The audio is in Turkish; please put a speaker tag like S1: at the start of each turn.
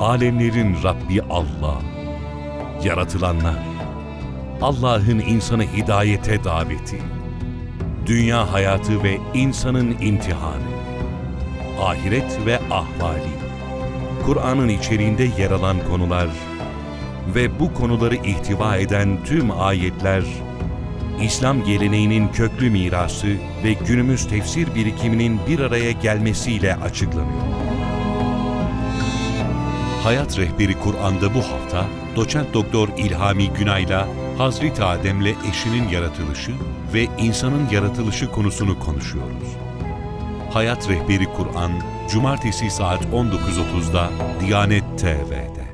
S1: Alemlerin Rabbi Allah. Yaratılanlar. Allah'ın insanı hidayete daveti. Dünya hayatı ve insanın imtihanı. Ahiret ve ahvali. Kur'an'ın içeriğinde yer alan konular ve bu konuları ihtiva eden tüm ayetler, İslam geleneğinin köklü mirası ve günümüz tefsir birikiminin bir araya gelmesiyle açıklanıyor. Hayat Rehberi Kur'an'da bu hafta Doçent Doktor İlhami Günay'la Hazreti Adem'le eşinin yaratılışı ve insanın yaratılışı konusunu konuşuyoruz. Hayat Rehberi Kur'an, Cumartesi saat 19.30'da Diyanet TV'de.